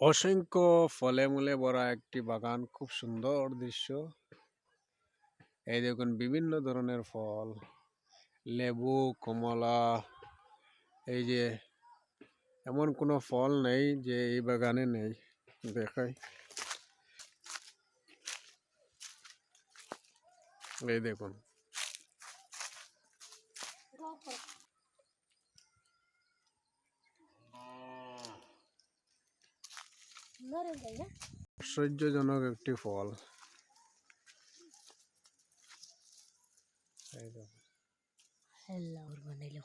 অসংখ্য ফলে মূলে ভরা একটি বাগান, খুব সুন্দর দৃশ্য। এই দেখুন, বিভিন্ন ধরনের ফল, লেবু, কমলা, এই যে এমন কোনো ফল নেই যে এই বাগানে নেই, দেখাই। এই দেখুন। আশ্চর্যজনক একটি ফল। হ্যালো বানাইলে বানাইলে